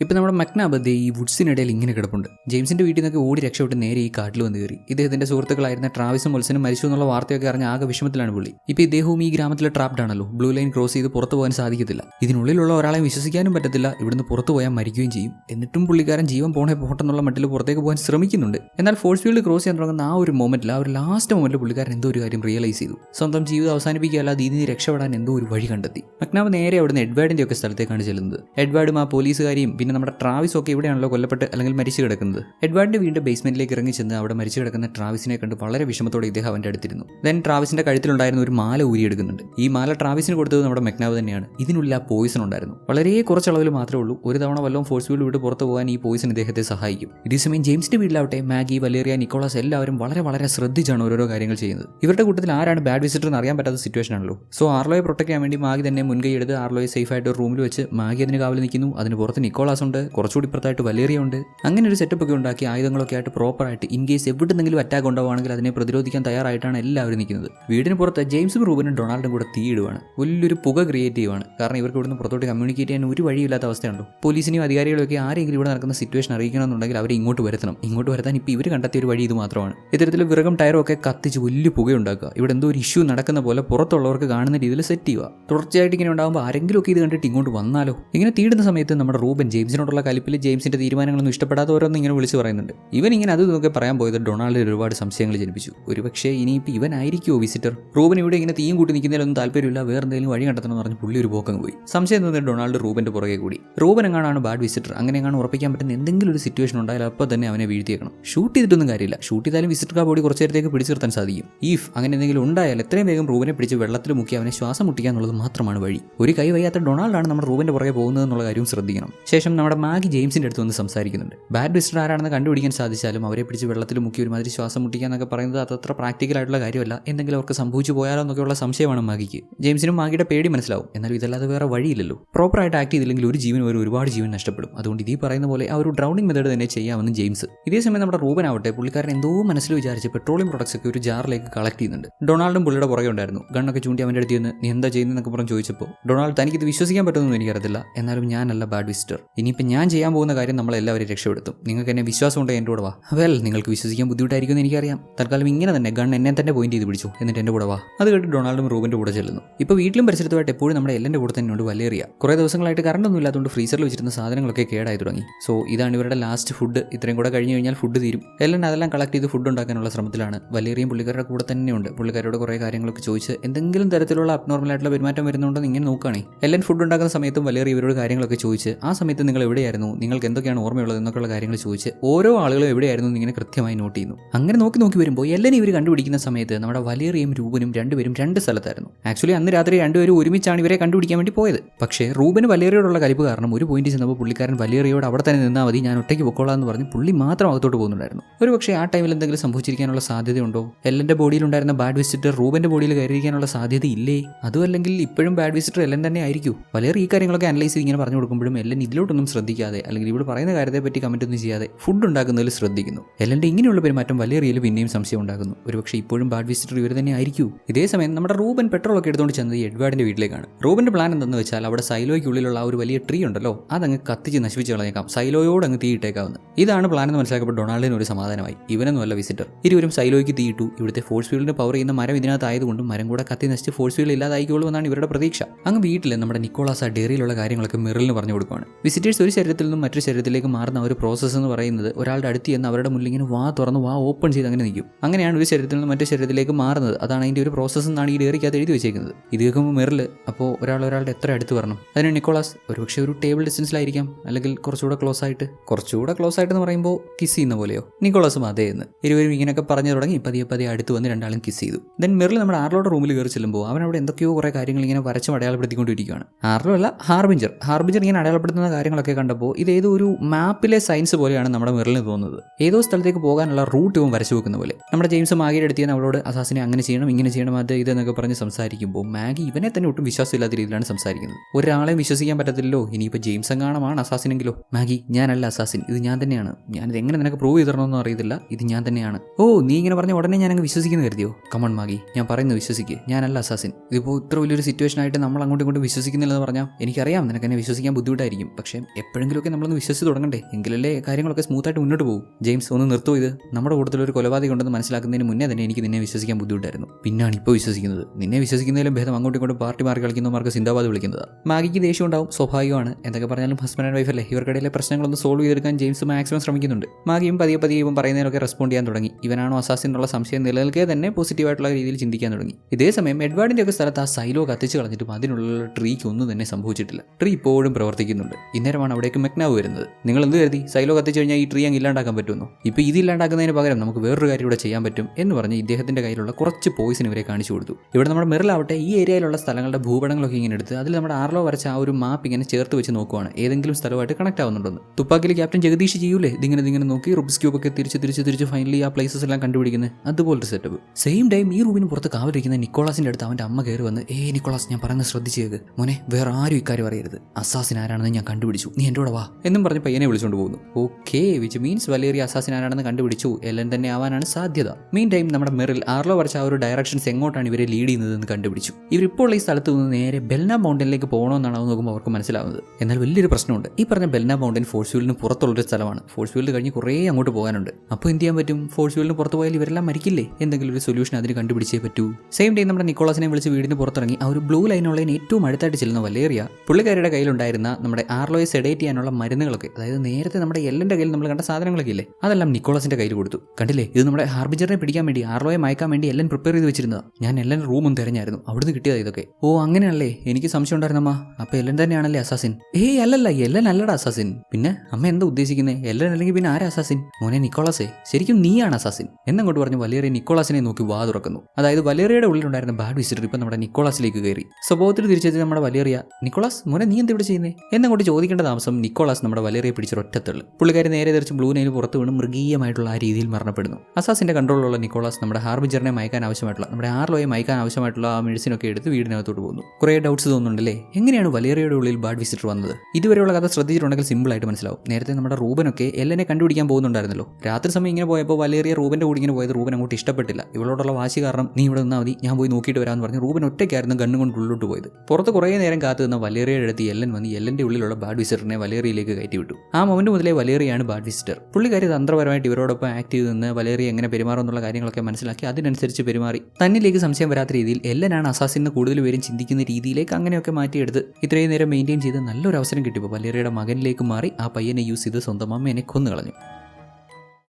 ഇപ്പം നമ്മുടെ മക്നാബദ് ഈ വുഡ്സിനിടയിൽ ഇങ്ങനെ കിടപ്പുണ്ട്. ജെയിംസിന്റെ വീട്ടിൽ നിന്നൊക്കെ ഓടി രക്ഷപ്പെട്ട് നേരെ ഈ കാട്ടിൽ വന്ന് കയറി. ഇദ്ദേഹത്തിന്റെ സുഹൃത്തുക്കളായിരുന്ന ട്രാവിസും മുത്സനും മരിച്ചു എന്നുള്ള വാർത്തയൊക്കെ അറിഞ്ഞ ആകെ വിഷമത്തിലാണ് പുള്ളി. ഇപ്പൊ ഇദ്ദേഹവും ഈ ഗ്രാമത്തിൽ ട്രാപ്ഡ് ആണല്ലോ. ബ്ലൂ ലൈൻ ക്രോസ് ചെയ്ത് പുറത്തു പോകാൻ സാധിക്കത്തില്ല. ഇതിനുള്ളിലുള്ള ഒരാളെ വിശ്വസിക്കാനും പറ്റത്തില്ല. ഇവിടുന്ന് പുറത്തു പോയാൽ മരിക്കുകയും ചെയ്യും. എന്നിട്ടും പുള്ളിക്കാരൻ ജീവൻ പോണേ പോട്ടെന്നുള്ള മട്ടിൽ പുറത്തേക്ക് പോകാൻ ശ്രമിക്കുന്നുണ്ട്. എന്നാൽ ഫോഴ്സ് ഫീൽഡ് ക്രോസ് ചെയ്യാൻ തുടങ്ങുന്ന ആ ഒരു മൊമെന്റിൽ ആ ഒരു ലാസ്റ്റ് മൊമെന്റിൽ പുള്ളിക്കാരൻ എന്തോ ഒരു കാര്യം റിയലൈസ് ചെയ്തു. സ്വന്തം ജീവിതം അവസാനിപ്പിക്കുകയല്ലാതെ ഇതിന് രക്ഷപ്പെടാൻ എന്തോ ഒരു വഴി കണ്ടെത്തി. മക്നാവ് നേരെ അവിടുന്ന് എഡ്വേർഡിന്റെ ഒക്കെ സ്ഥലത്തേക്കാണ് ചെല്ലുന്നത്. എഡ്വേർഡും ആ പോലീസുകാരിയും പിന്നെ നമ്മുടെ ട്രാവിസ് ഒക്കെ ഇവിടെയാണല്ലോ കൊല്ലപ്പെട്ട് അല്ലെങ്കിൽ മരിച്ചു കിടക്കുന്നത്. എഡ്വാർഡിന്റെ വീണ്ടും ബേസ്മെന്റിലേക്ക് ഇറങ്ങി ചെന്ന് അവിടെ മരിച്ചു കിടക്കുന്ന ട്രാവിസിനെ കണ്ട് വളരെ വിഷമത്തോടെ ഇദ്ദേഹം അവന്റെ അടുത്തിരുന്നു. ദെൻ ട്രാവിസിന്റെ കഴുത്തിലുണ്ടായിരുന്ന ഒരു മാല ഊരിയെടുക്കുന്നുണ്ട്. ഈ മാല ട്രാവിസിന് കൊടുത്തത് നമ്മുടെ മെക്നാവ് തന്നെയാണ്. ഇതിനുള്ള ആ പോയിസൺ ഉണ്ടായിരുന്നു. വളരെ കുറച്ചളവിൽ മാത്രമേ ഉള്ളൂ. ഒരു തവണ വല്ലതും ഫോഴ്സ് ഫീൽഡ് വിട്ട് പുറത്തു പോകാൻ ഈ പോയിസൺ ഇദ്ദേഹത്തെ സഹായിക്കും. ഇതേസമയം ജെയിംസിന്റെ വീട്ടിലാവട്ടെ മാഗി വലേറിയ നിക്കോളാസ് എല്ലാവരും വളരെ വളരെ ശ്രദ്ധിച്ചാണ് ഓരോരോ കാര്യങ്ങൾ ചെയ്യുന്നത്. ഇവരുടെ കൂട്ടത്തിൽ ആരാണ് ബാഡ് വിസിറ്റർ എന്ന് അറിയാൻ പറ്റാത്ത സിറ്റുവേഷൻ ആണല്ലോ. സോ ആർലോയെ പ്രൊട്ടക്ട് ചെയ്യാൻ വേണ്ടി മാഗി തന്നെ മുൻകൈ എടുത്ത് ആർലോയെ സേഫ് ആയിട്ട് ഒരു റൂമിൽ വെച്ച് മാഗി അതിന് കാവൽ നിൽക്കുന്നു. അതിന് പുറത്ത് നിക്കോളാസ് ഉണ്ട് കുറച്ചുകൂടി ഇപ്പുറത്തായിട്ട് വലേറിയ ഉണ്ട് അങ്ങനെ ഒരു സെറ്റപ്പ് ഒക്കെ ഉണ്ടാക്കി ആയുധങ്ങളൊക്കെ ആയിട്ട് പ്രോപ്പറായിട്ട് ഇൻ കേസ് എവിടെന്നെങ്കിലും അറ്റാക്ക് ഉണ്ടാവുകയാണെങ്കിൽ അതിനെ പ്രതിരോധിക്കാൻ തയ്യാറായിട്ടാണ് എല്ലാവരും നിൽക്കുന്നത്. വീടിന് പുറത്ത് ജെയിംസും റൂബനും ഡൊണാൾഡും കൂടെ തീയിടുവാണ്. വലിയൊരു പുക ക്രിയേറ്റ് ചെയ്യുവാണ്. കാരണം ഇവർക്ക് ഇവിടുന്ന് പുറത്തോട്ട് കമ്മ്യൂണിക്കേറ്റ് ചെയ്യാൻ ഒരു വഴിയില്ലാത്ത അവസ്ഥയുണ്ടോ. പോലീസിനെയും അധികാരികളൊക്കെ ആരെങ്കിലും ഇവിടെ നടക്കുന്ന സിറ്റുവേഷൻ അറിയിക്കണമെന്നുണ്ടെങ്കിൽ അവരെ ഇങ്ങോട്ട് വരുത്തണം. ഇങ്ങോട്ട് വരുത്താൻ ഇപ്പോൾ ഇവർ കണ്ടെത്തിയ ഒരു വഴി ഇത് മാത്രമാണ്. ഇത്തരത്തിൽ വിറകം ടയറും ഒക്കെ കത്തിച്ച് വലിയ പുകയുണ്ടാക്കുക ഇവിടെ എന്തോ ഒരു ഇഷ്യൂ നടക്കുന്ന പോലെ പുറത്തുള്ളവർക്ക് കാണുന്ന രീതിയിൽ സെറ്റ് ചെയ്യുക. തുടർച്ചയായിട്ട് ഇങ്ങനെ ഉണ്ടാകുമ്പോൾ ആരെങ്കിലും ഒക്കെ ഇത് കണ്ടിട്ട് ഇങ്ങോട്ട് വന്നാലോ? ഇങ്ങനെ തീടുന്ന സമയത്ത് നമ്മുടെ റൂബൻ ജെയിംസിനോടുള്ള കലിപ്പിൽ ജെയിംസിന്റെ തീരുമാനങ്ങളൊന്നും ഇഷ്ടപ്പെടാതെ ഓരോന്നും ഇങ്ങനെ വിളിച്ച് പറയുന്നുണ്ട്. ഇവൻ ഇങ്ങനെ അത് ഇതൊക്കെ പറയാൻ പോയത് ഡൊണാൾഡിൽ ഒരുപാട് സംശയങ്ങൾ ജനിപ്പിച്ചു. ഒരുപക്ഷേ ഇനിയിപ്പോൾ ഇവനായിരിക്കുമോ വിസിറ്റർ? റൂബൻ ഇവിടെ ഇങ്ങനെ തീയും കൂട്ടി നിൽക്കുന്നതിലൊന്നും താല്പര്യമില്ല വേറെ എന്തെങ്കിലും വഴി കണ്ടെത്തണം എന്ന് പറഞ്ഞ് പുള്ളി ഒരു പോക്കങ്ങ് പോയി. സംശയം തോന്നിയ ഡൊണാൾഡ് റൂബന്റെ പുറകെ കൂടി. റൂബൻ എങ്ങാണാണ് ബാഡ് വിസിറ്റർ അങ്ങനെ എങ്ങാണ് ഉറപ്പിക്കാൻ പറ്റുന്ന എന്തെങ്കിലും ഒരു സിറ്റുവേഷൻ ഉണ്ടായാൽ അപ്പോൾ തന്നെ അവനെ വീഴ്ത്തിയേക്കണം. ഷൂട്ട് ചെയ്തിട്ടൊന്നും കാര്യമില്ല. ഷൂട്ട് ചെയ്താലും വിസിറ്റർ ആ ബോഡി കുറച്ച് നേരത്തേക്ക് പിടിച്ചു നിർത്താൻ സാധിക്കും. ഇഫ് അങ്ങനെ എന്തെങ്കിലും ഉണ്ടായാൽ എത്രയും വേഗം റൂബനെ പിടിച്ച് വെള്ളത്തിൽ മുക്കി അവനെ ശ്വാസം മുട്ടിക്കുക എന്നുള്ളത് മാത്രമാണ് വഴി. ഒരു കൈ വയ്യാത്ത ഡൊണാൾഡാണ് നമ്മുടെ റൂബന്റെ പുറകെ പോകുന്നത് എന്നുള്ള കാര്യവും ശ്രദ്ധിക്കണം. ശേഷം നമ്മുടെ മാഗി ജെയിംസിന്റെ അടുത്ത് വന്ന് സംസാരിക്കുന്നുണ്ട്. ബാഡ് ബിസ്റ്റർ ആരാണെന്ന് കണ്ടുപിടിക്കാൻ സാധിച്ചാലും അവരെ പിടിച്ച് വെള്ളത്തിൽ മുക്കി ഒരുമാതിരി ശ്വാസം മുട്ടിക്കുക എന്നൊക്കെ പറയുന്നത് അതത്ര പ്രാക്ടിക്കൽ ആയിട്ടുള്ള കാര്യമല്ല. എന്തെങ്കിലും അവർക്ക് സംഭവിച്ചു പോയാലോ എന്നൊക്കെയുള്ള സംശയമാണ് മാഗിക്ക്. ജെയിംസിനും മാഗിയുടെ പേടി മനസ്സിലാവും. എന്നാൽ ഇതല്ലാതെ വേറെ വഴിയില്ലല്ലോ. പ്രോപ്പറായിട്ട് ആക്ട് ചെയ്തില്ലെങ്കിൽ ഒരു ജീവൻ ഒരു ഒരുപാട് ജീവൻ നഷ്ടപ്പെടും. അതുകൊണ്ട് ഇതീ പറയുന്ന പോലെ ആ ഒരു ഡ്രൗണിംഗ് മെത്തേഡ് തന്നെ ചെയ്യാമെന്ന് ജെയിംസ്. ഇതേ സമയം നമ്മുടെ റൂബൻ ആവട്ടെ പുള്ളിക്കാരൻ എന്തോ മനസ്സിൽ വിചാരിച്ച് പെട്രോളിയം പ്രൊഡക്ട്സ് ഒക്കെ ഒരു ജാറിലേക്ക് കളക്ട് ചെയ്യുന്നുണ്ട്. ഡൊണാൾഡും പുള്ളിയുടെ പുറകെ ഉണ്ടായിരുന്നു. ഗണ്ണൊക്കെ ചൂണ്ടി അവന്റെ അടുത്ത് നിന്ന് നീ എന്താ ചെയ്യുന്നതെന്നൊക്കെ പറഞ്ഞ് ചോദിച്ചപ്പോൾ ഡൊണാൾഡ് തനിക്ക് ഇത് വിശ്വസിക്കാൻ പറ്റുമെന്ന് എനിക്കറിയത്തില്ല. എന്നാലും ഞാനല്ല ബാഡ് വിസിറ്റർ ഇനിയിപ്പോൾ ഞാൻ ചെയ്യാൻ പോകുന്ന കാര്യം നമ്മളെല്ലാവരും രക്ഷപ്പെടുത്തും. നിങ്ങൾക്ക് എന്നെ വിശ്വാസം എന്റെ കൂടെ വാ. വെൽ നിങ്ങൾക്ക് വിശ്വസിക്കാൻ ബുദ്ധിമുട്ടായിരിക്കുമെന്ന് എനിക്കറിയാം. തൽക്കാലം ഇങ്ങനെ തന്നെ ഗൺ എന്നെ തന്നെ പോയിന്റ് ചെയ്ത് പിടിച്ചു. എന്നിട്ട് എന്റെ കൂടെ വാ. അത് കേട്ട് ഡൊണാൾഡും റൂബിന്റെ കൂടെ ചെല്ലുന്നു. ഇപ്പോൾ വീട്ടിലും പരിസരത്തുമായിട്ട് എപ്പോഴും നമ്മുടെ എല്ലിന്റെ കൂടെ തന്നെയുണ്ട് വലേറിയ. കുറേ ദിവസങ്ങളായിട്ട് കറണ്ട് ഒന്നും ഇല്ലാത്തതുകൊണ്ട് ഫ്രീസറിൽ വെച്ചിരുന്ന സാധനങ്ങളൊക്കെ കേടായി തുടങ്ങി. സോ ഇതാണ് ഇവരുടെ ലാസ്റ്റ് ഫുഡ് ഇത്രയും കൂടെ കഴിഞ്ഞ് കഴിഞ്ഞാൽ ഫുഡ് തീരും. എല്ലാം അതെല്ലാം കളക്ട് ചെയ്ത് ഫുഡ് ഉണ്ടാക്കാനുള്ള ശ്രമത്തിലാണ്. വലേറിയും പുള്ളിക്കാരുടെ കൂടെ തന്നെയുണ്ട് പുള്ളിക്കാരോട് കുറേ കാര്യങ്ങളൊക്കെ ചോദിച്ച് എന്തെങ്കിലും തരത്തിലുള്ള അബ്നോർമൽ ആയിട്ടുള്ള പെരുമാറ്റം വരുന്നുണ്ടോ ഇങ്ങനെ നോക്കുകയാണെങ്കിൽ എല്ലാം ഫുഡ് ഉണ്ടാക്കുന്ന സമയത്തും വലേറി ഇവരോട് കാര്യങ്ങളൊക്കെ ചോദിച്ച് ആ സമയത്ത് നിങ്ങൾ എവിടെയായിരുന്നു നിങ്ങൾക്ക് എന്തൊക്കെയാണ് ഓർമ്മയുള്ളത് എന്നൊക്കെയുള്ള കാര്യങ്ങൾ ചോദിച്ച് ഓരോ ആളുകളും എവിടെയായിരുന്നു ഇങ്ങനെ കൃത്യമായി നോട്ട് ചെയ്യുന്നു. അങ്ങനെ നോക്കി നോക്കി വരുമ്പോൾ എല്ലാം ഇവർ കണ്ടുപിടിക്കുന്ന സമയത്ത് നമ്മുടെ വലിയറിയും രൂപനും രണ്ടുപേരും രണ്ട് സ്ഥലത്തായിരുന്നു. ആക്ച്വലി അന്ന് രാത്രി രണ്ടുപേരും ഒരുമിച്ചാണ് ഇവരെ കണ്ടുപിടിക്കാൻ വേണ്ടി പോയത്. പക്ഷേ റൂബന് വലിയറിയോടുള്ള കലിപ്പ് കാരണം ഒരു പോയിന്റ് ചെന്നപ്പോൾ പുള്ളിക്കാരൻ വലിയറിയോട് അവിടെ തന്നെ നിന്നാൽ മതി ഞാൻ ഒറ്റയ്ക്ക് പൊക്കോളാം എന്ന് പറഞ്ഞ് പുള്ളി മാത്രം അകത്തോട്ട് പോകുന്നുണ്ടായിരുന്നു. ഒരു പക്ഷേ ആ ടൈമിൽ എന്തെങ്കിലും സംഭവിച്ചിരിക്കാനുള്ള സാധ്യതയുണ്ടോ? എല്ലന്റെ ബോഡിയിലുണ്ടായിരുന്ന ബാഡ് വിസിറ്റർ റൂബന്റെ ബോഡിയിൽ കയറിയിരിക്കാനുള്ള സാധ്യത ഇല്ലേ അതും അല്ലെങ്കിൽ ഇപ്പോഴും ബാഡ് വിസിറ്റർ എല്ലൻ തന്നെ ആയിരിക്കും? വലിയ ഈ കാര്യങ്ങളൊക്കെ അനലൈസ് ചെയ്ത് ഇങ്ങനെ പറഞ്ഞു കൊടുക്കുമ്പോഴും എല്ലൻ ഇതിലോട്ടൊന്നും ശ്രദ്ധിക്കാതെ അല്ലെങ്കിൽ ഇവിടെ പറയുന്ന കാര്യത്തെപ്പറ്റി കമന്റ് ഒന്നും ചെയ്യാതെ ഫുഡ് ഉണ്ടാക്കുന്നതിൽ ശ്രദ്ധിക്കുന്നു. എല്ലന്റെ ഇങ്ങനെയുള്ള പെരുമാറ്റം വലിയ പിന്നെയും സംശയം ഉണ്ടാകുന്നു ഒരുപക്ഷെ ഇപ്പോഴും ബാഡ് വിസിറ്റർ ഇവർ തന്നെ ആയിരിക്കും. ഇതേ സമയം നമ്മുടെ റൂബൻ പെട്രോൾ ഒക്കെ എടുത്തുകൊണ്ട് ചെന്നത് എഡ്വാർഡിന്റെ വീട്ടിലേക്കാണ്. റൂബന്റെ പ്ലാൻ എന്തെന്ന് വെച്ചാൽ അവിടെ സൈലോയ്ക്കുള്ളിലുള്ള ആ ഒരു വലിയ ട്രീ ഉണ്ടല്ലോ അതങ്ങ് കത്തിച്ച് നശിപ്പിച്ച് കളഞ്ഞേക്കാം. സൈലോയോട് അങ്ങ് തീയിട്ടേക്കാവുന്ന ഇതാണ് പ്ലാൻ എന്ന് മനസ്സിലാക്കപ്പോൾ ഡൊണാൾഡിന് ഒരു സമാധാനമായി. ഇവനൊന്നുമല്ല വിസിറ്റർ ഇരുവരും സൈലോയ്ക്ക് തീയിട്ടു ഇവിടുത്തെ ഫോഴ്സ് ഫീൽഡിന് പവർ ചെയ്യുന്ന മരം ഇതിനകത്തായതുകൊണ്ട് മരം കൂടെ കത്തി നശിച്ച് ഫോഴ്സ് ഫീൽഡ് ഇല്ലാതായിക്കോളൂ എന്നാണ് ഇവരുടെ പ്രതീക്ഷ. അങ്ങ് വീട്ടിൽ നമ്മുടെ നിക്കോളാസ് ആ ഡയറിയിലുള്ള കാര്യങ്ങളൊക്കെ മിറലിന് പറഞ്ഞു കൊടുക്കുകയാണ് വിസിറ്റേഴ്സ് ഒരു ശരീരത്തിൽ നിന്നും മറ്റൊരു ശരീരത്തിലേക്ക് മാറുന്ന ഒരു പ്രോസസ്സ് എന്ന് പറയുന്നത് ഒരാളുടെ അടുത്ത് ചെന്ന് അവരുടെ മുന്നിൽ ഇങ്ങനെ വാ തുറന്ന് വാ ഓപ്പൺ ചെയ്ത് അങ്ങനെ നിൽക്കും. അങ്ങനെയാണ് ഒരു ശരീരത്തിൽ നിന്നും മറ്റു ശരീരത്തിലേക്ക് മാറുന്നത്. അതാണ് അതിന്റെ ഒരു പ്രോസസ്സ് എന്നാണ് ഈ ഡയറിക്കകത്ത് എഴുതി വെച്ചേക്കുന്നത്. ഇത് കേൾക്കുമ്പോൾ മെറിൽ അപ്പോൾ ഒരാൾ ഒരാളുടെ എത്ര അടുത്ത് വരണം? അതിന് നിക്കോളാസ് ഒരുപക്ഷെ ഒരു ടേബിൾ ഡിസ്റ്റൻസിലായിരിക്കാം അല്ലെങ്കിൽ കുറച്ചുകൂടെ ക്ലോസ് ആയിട്ട്. കുറച്ചുകൂടെ ക്ലോസ് ആയിട്ട് എന്ന് പറയുമ്പോൾ കിസ് ചെയ്യുന്ന പോലെയോ? നിക്കോളാസും അതേ എന്ന്. ഇരുവരും ഇങ്ങനെയൊക്കെ പറഞ്ഞു തുടങ്ങി. പതിയെ പതിയെ അടുത്ത് വന്ന് രണ്ടാളും കിസ് ചെയ്തു. ദെൻ മെറിൽ നമ്മുടെ ആർലോയുടെ റൂമിൽ കയറി ചെല്ലുമ്പോൾ അവൻ അവിടെ എന്തൊക്കെയോ കുറേ കാര്യങ്ങൾ ഇങ്ങനെ വരച്ചും അടയാളപ്പെടുത്തിക്കൊണ്ടിരിക്കുകയാണ് ആർലോ അല്ല ഹാർബിഞ്ചർ. ഹാർബിഞ്ചർ ഇങ്ങനെ അടയാളപ്പെടുത്തുന്ന കാര്യങ്ങളൊക്കെ കണ്ടപ്പോൾ ഇത് ഏതോ ഒരു മാപ്പിലെ സയൻസ് പോലെയാണ് നമ്മുടെ മിറലിന് തോന്നുന്നത്. ഏതോ സ്ഥലത്തേക്ക് പോകാനുള്ള റൂട്ട് ഇവൻ വരച്ചു വെക്കുന്ന പോലെ. നമ്മുടെ ജെയിംസ് മാഗിയുടെ അടുത്ത് അവളോട് അസാസിനെ അങ്ങനെ ചെയ്യണം ഇങ്ങനെ ചെയ്യണം അത് ഇതെന്നൊക്കെ പറഞ്ഞ് സംസാരിക്കുമ്പോൾ മാഗി ഇവനെ തന്നെ ഒട്ടും വിശ്വാസമില്ലാത്ത രീതിയിലാണ് സംസാരിക്കുന്നത്. ഒരാളെ വിശ്വസിക്കാൻ പറ്റത്തില്ലല്ലോ ഇനിയിപ്പോൾ ജെയിംസ് എങ്ങാണമാണ് അസാസിനെങ്കിലോ? മാഗി ഞാനല്ല അസാസിൻ ഇത് ഞാൻ തന്നെയാണ്. ഞാനിത് എങ്ങനെ നിനക്ക് പ്രൂവ് ചെയ്ത് തരണമെന്നും അറിയത്തില്ല ഇത് ഞാൻ തന്നെയാണ്. ഓ നീ ഇങ്ങനെ പറഞ്ഞ ഉടനെ ഞാൻ അങ്ങ് വിശ്വസിക്കുന്നു കരുതിയോ കമൺ മാഗി ഞാൻ പറയുന്നത് വിശ്വസിക്കുക ഞാനല്ല അസാസിൻ. ഇതിപ്പോൾ ഇത്ര വലിയൊരു സിറ്റുവേഷൻ ആയിട്ട് നമ്മൾ അങ്ങോട്ടും ഇങ്ങോട്ടും വിശ്വസിക്കുന്നില്ലെന്ന് പറഞ്ഞാൽ എനിക്കറിയാം നിനക്ക് എന്നെ വിശ്വസിക്കാൻ ബുദ്ധിമുട്ടായിരിക്കും. പക്ഷേ എപ്പോഴെങ്കിലുമൊക്കെ നമ്മളൊന്ന് വിശ്വസിച്ച് തുടങ്ങണ്ടേ? എങ്കിലല്ലേ കാര്യങ്ങളൊക്കെ സ്മൂത്തായിട്ട് മുന്നോട്ട് പോകും. ജെയിംസ് ഒന്ന് നിർത്തൂ ഇത്. നമ്മുടെ കൂട്ടത്തിൽ ഒരു കൊലപാതകം ഉണ്ടെന്ന് മനസ്സിലാക്കുന്നതിന് മുന്നേ തന്നെ എനിക്ക് നിന്നെ വിശ്വസിക്കാൻ ബുദ്ധിമുട്ടായിരുന്നു. പിന്നാണ് ഇപ്പോൾ വിശ്വസിക്കുന്നത്. നിന്നെ വിശ്വസിക്കുന്നതിലും ഭേദം അങ്ങോട്ടും ഇങ്ങോട്ടും പാർട്ടി മാറി കളിക്കുന്നവർക്ക് സിന്ദാബാദ് വിളിക്കുന്നത്. മാഗിക്ക് ദേഷ്യം ഉണ്ടാവും സ്വാഭാവികമാണ്. എന്തൊക്കെ പറഞ്ഞാലും ഹസ്ബൻഡ് ആൻഡ് വൈഫ് അല്ലേ? ഇവർക്കിടയിലെ പ്രശ്നങ്ങളൊന്ന് സോൾവ് ചെയ്തെടുക്കാൻ ജെയിംസ് മാക്സിമം ശ്രമിക്കുന്നുണ്ട്. മാഗിയും പതിയെ പതിയെ ഇവൻ പറയുന്നതിനൊക്കെ റെസ്പോണ്ട് ചെയ്യാൻ തുടങ്ങി. ഇവനാണോ അസാസിനുള്ള സംശയം നിലനിൽക്കേ തന്നെ പോസിറ്റീവായിട്ടുള്ള രീതിയിൽ ചിന്തിക്കാൻ തുടങ്ങി. ഇതേ സമയം എഡ്വാർഡിന്റെ ഒക്കെ സ്ഥലത്ത് ആ സൈലോ കത്തിച്ച് കളഞ്ഞിട്ടും അതിനുള്ള ട്രീക്ക് ഒന്നും തന്നെ സംഭവിച്ചിട്ടില്ല. ട്രീ ഇപ്പോഴും പ്രവർത്തിക്കുന്നുണ്ട്. ഇന്നേരമാണ് അവിടേക്ക് മെക്നാവ് വരുന്നത്. നിങ്ങൾ എന്ത് കരുതി? സൈലോ കത്തിച്ചു കഴിഞ്ഞാൽ ഈ ട്രീ അങ്ങ് ഇല്ലാണ്ടാക്കാൻ പറ്റുന്നു ഇപ്പോൾ ഇത് ഇല്ലാണ്ടാക്കുന്നതിന് പകരം നമുക്ക് വേറൊരു കാര്യം ഇവിടെ ചെയ്യാൻ പറ്റും എന്ന് പറഞ്ഞ് ഇദ്ദേഹത്തിന്റെ കയ്യിലുള്ള കുറച്ച് പോയിസൺ ഇവരെ കാണിച്ചു കൊടുത്തു. ഇവിടെ നമ്മുടെ മെറിലാവട്ടെ ഈ ഏരിയയിലുള്ള സ്ഥലങ്ങളുടെ ഭൂപടങ്ങളൊക്കെ ഇങ്ങനെ എടുത്ത് അതിൽ നമ്മുടെ ആർലോ വരച്ച ആ ഒരു മാപ്പ് ഇങ്ങനെ ചേർത്ത് വെച്ച് നോക്കുവാണ്. ഏതെങ്കിലും സ്ഥലമായിട്ട് കണക്ട് ആവുന്നുണ്ടെന്ന്. തുപ്പാക്കിൽ ക്യാപ്റ്റൻ ജഗദീഷ് ചെയ്യൂലേ? ഇതിങ്ങനെ ഇതിങ്ങനെ നോക്കി റുബ്സ് ക്യൂബ് ഒക്കെ തിരിച്ച് തിരിച്ച് തിരിച്ച് ഫൈനലി ആ പ്ലേസസ് എല്ലാം കണ്ടുപിടിക്കുന്നത്. അതുപോലൊരു സെറ്റപ്പ് സെയിം ടൈം ഈ റൂമിന് പുറത്ത് കാവലിരിക്കുന്ന നിക്കോളാസിന്റെ അടുത്ത് അവന്റെ അമ്മ കയറി വന്ന് ഏ നിക്കോളാസ് ഞാൻ പറയുന്നത് ശ്രദ്ധിച്ചേക്ക്. മോനെ വേറെ ആരും ഇക്കാര്യം അറിയരുത്. അസാസിൻ ആരാണെന്ന് ഞാൻ കണ്ടുപിടിച്ചു. നീ എന്റെ കൂടെ വാ. എന്നും പറഞ്ഞ് പയ്യനെ വിളിച്ചുകൊണ്ട് പോകുന്നു. ഓക്കെ വിച്ച് മീൻസ് വലേറിയ അസാസിനാണെന്ന് കണ്ടുപിടിച്ചു. എല്ലാം തന്നെ ആവാനാണ് സാധ്യത. മെയിൻ ടൈം നമ്മുടെ മെറിൽ ആർലോ വരച്ച ആ ഒരു ഡയറക്ഷൻസ് എങ്ങോട്ടാണ് ഇവരെ ലീഡ് ചെയ്യുന്നതെന്ന് കണ്ടുപിടിച്ചു. ഇവരിപ്പോൾ ഈ സ്ഥലത്ത് നിന്ന് നേരെ ബെൽന മൗണ്ടനിലേക്ക് പോകണമെന്നാണ് അത് നോക്കുമ്പോൾ അവർക്ക് മനസ്സിലാവുന്നത്. എന്നാൽ വലിയൊരു പ്രശ്നമുണ്ട്. ഈ പറഞ്ഞ ബെൽന മൗണ്ടൻ ഫോഴ്സ് ഫീൽഡിന് പുറത്തുള്ളൊരു സ്ഥലമാണ്. ഫോഴ്സ് ഫീൽഡ് കഴിഞ്ഞ് കുറേ അങ്ങോട്ട് പോകാനുണ്ട്. അപ്പോൾ എന്ത് ചെയ്യാൻ പറ്റും? ഫോഴ്സ് ഫീൽഡിന് പുറത്ത് പോയാൽ ഇവരെല്ലാം മരിക്കില്ലേ? എന്തെങ്കിലും ഒരു സൊല്യൂഷൻ അതിന് കണ്ടുപിടിച്ചേ പറ്റൂ. സെയിം ടൈം നമ്മുടെ നിക്കോളസിനെ വിളിച്ച് വീടിന് പുറത്തിറങ്ങി ആ ഒരു ബ്ലൂ ലൈനുള്ളതിന് ഏറ്റവും അടുത്തായിട്ട് ചെല്ലുന്ന വലേറിയ പുള്ളിക്കാരിയുടെ കയ്യിലുണ്ടായിരുന്ന നമ്മുടെ ആർലോയെ സെഡേറ്റ് ചെയ്യാനുള്ള മരുന്നുകളൊക്കെ അതായത് നേരത്തെ നമ്മുടെ എല്ലിന്റെ കയ്യിൽ നമ്മൾ കണ്ട സാധനങ്ങളൊക്കെ ഇല്ലേ? അതെല്ലാം നിക്കോളസിന്റെ കയ്യിൽ കൊടുത്തു. കണ്ടില്ലേ? ഇത് നമ്മുടെ ഹാർബിജറിനെ പിടിക്കാൻ വേണ്ടി ആർലോയെ മയക്കാൻ വേണ്ടി എല്ലാം പ്രിപ്പയർ ചെയ്ത് വെച്ചിരുന്നത്. ഞാൻ എല്ലാം റൂമും തിരഞ്ഞായിരുന്നു. അവിടുന്ന് കിട്ടിയത് ഇതൊക്കെ. ഓ അങ്ങനെയല്ലേ എനിക്ക് സംശയം ഉണ്ടായിരുന്നമ്മ. അപ്പൊ എല്ലൻ തന്നെയാണല്ലേ അസാസിൻ ഏയ് അല്ലല്ല. എല്ലൻ അല്ലടാ അസാസിൻ പിന്നെ അമ്മ എന്താ ഉദ്ദേശിക്കുന്നത് എല്ലൻ അല്ലെങ്കിൽ പിന്നെ ആരാ അസാസിൻ മോനെ നിക്കോളസേ. ശരിക്കും നീയാണ് അസാസിൻ എന്നങ്ങോട്ട് പറഞ്ഞു വലേറിയ നിക്കോളാസിനെ നോക്കി വാ തുറക്കുന്നു. അതായത് വലേറിയയുടെ ഉള്ളിലുണ്ടായിരുന്ന ബാഡ് വിസിറ്റർ ഇപ്പൊ നമ്മുടെ നിക്കോളാസിലേക്ക് കയറി. സ്വഭാവത്തിൽ തിരിച്ചെത്തി നമ്മുടെ വലേറിയ നിക്കോളാസ് മോനെ നീ എന്ത് ഇവിടെ ചെയ്യുന്നേ? എന്നങ്ങോട്ട് ചോദിക്കേണ്ട താമസം നിക്കോളാസ് നമ്മുടെ വലേറിയെ പിടിച്ചൊരൊറ്റത്തുള്ളു പുള്ളിക്കാരി നേരെ തിരിച്ച് ബ്ലൂ നെയിൽ പുറത്ത് വീണ് മൃഗീയമായിട്ടുള്ള ആ രീതിയിൽ മരണപ്പെടുന്നു. അസാസിന്റെ കൺട്രോളിലുള്ള നിക്കോളാസ് നമ്മുടെ ഹാർബിജറിനെ മയക്കാൻ ആവശ്യമായിട്ടുള്ള നമ്മുടെ ആർലോയെ മയക്കാൻ ആവശ്യമായിട്ടുള്ള ആ മെഡിസിനൊക്കെ എടുത്ത് വീടിനകത്തോട്ട് പോകുന്നു കുറേ ഡൗട്ട്സ് തോന്നുന്നുണ്ടല്ലേ? എങ്ങനെയാണ് വലേറിയയുടെ ഉള്ളിൽ ബാഡ് വിസിറ്റർ വന്നത്? ഇതുവരെയുള്ള കഥ ശ്രദ്ധിച്ചിട്ടുണ്ടെങ്കിൽ സിമ്പിൾ ആയിട്ട് മനസ്സിലാവും. നേരത്തെ നമ്മുടെ റൂബനൊക്കെ എല്ലനെ കണ്ടുപിടിക്കാൻ പോകുന്നുണ്ടായിരുന്നല്ലോ. രാത്രി സമയം ഇങ്ങനെ പോയപ്പോൾ വലേറിയ റൂബന്റെ കൂടി ഇങ്ങനെ പോയത് റൂബൻ അങ്ങോട്ട് ഇഷ്ടപ്പെട്ടില്ല. ഇവളോടുള്ള വാശി കാരണം നീ ഇവിടെ നിന്നാൽ മതി ഞാൻ പോയി നോക്കിയിട്ട് വരാമെന്ന് പറഞ്ഞ് റൂബൻ ഒറ്റയ്ക്കായിരുന്നു കണ്ണുകൊണ്ട് ഉള്ളിലോട്ട് പോയത്. പുറത്ത് കുറേ നേരം കാത്തു നിന്ന വലേറിയയുടെ അടുത്ത് എല്ലൻ വന്ന് എല്ലന്റെ ഉള്ളിലുള്ള ബാഡ് വിസിറ്ററിനെ വലേറിയയിലേക്ക് കയറ്റി വിട്ടു ആ മൊമെന്റ് മുതലേ വലേറിയാണ് ബാഡ് വിസിറ്റർ പുള്ളിക്കാരി തന്ത്രപരമായിട്ട് ഇവരോടൊപ്പം ആക്ട് ചെയ്ത് നിന്ന് വലേറിയ എങ്ങനെ പെരുമാറും എന്നുള്ള കാര്യങ്ങളൊക്കെ മനസ്സിലാക്കി അതിനനുസരിച്ച് പെരുമാറി. തന്നിലേക്ക് സംശയം വരാത്ത രീതിയിൽ എല്ലാനാണ് അസാസിന് കൂടുതൽ പേരും ചിന്തിക്കുന്ന രീതിയിലേക്ക് അങ്ങനെയൊക്കെ മാറ്റിയെടുത്ത് ഇത്രയും നേരം മെയിന്റെയിൻ ചെയ്ത് നല്ലൊരു അവസരം കിട്ടിയപ്പോൾ വലേറിയയുടെ മകനിലേക്ക് മാറി ആ പയ്യനെ യൂസ് ചെയ്ത് സ്വന്തം അമ്മേനെ കൊന്നു കളഞ്ഞു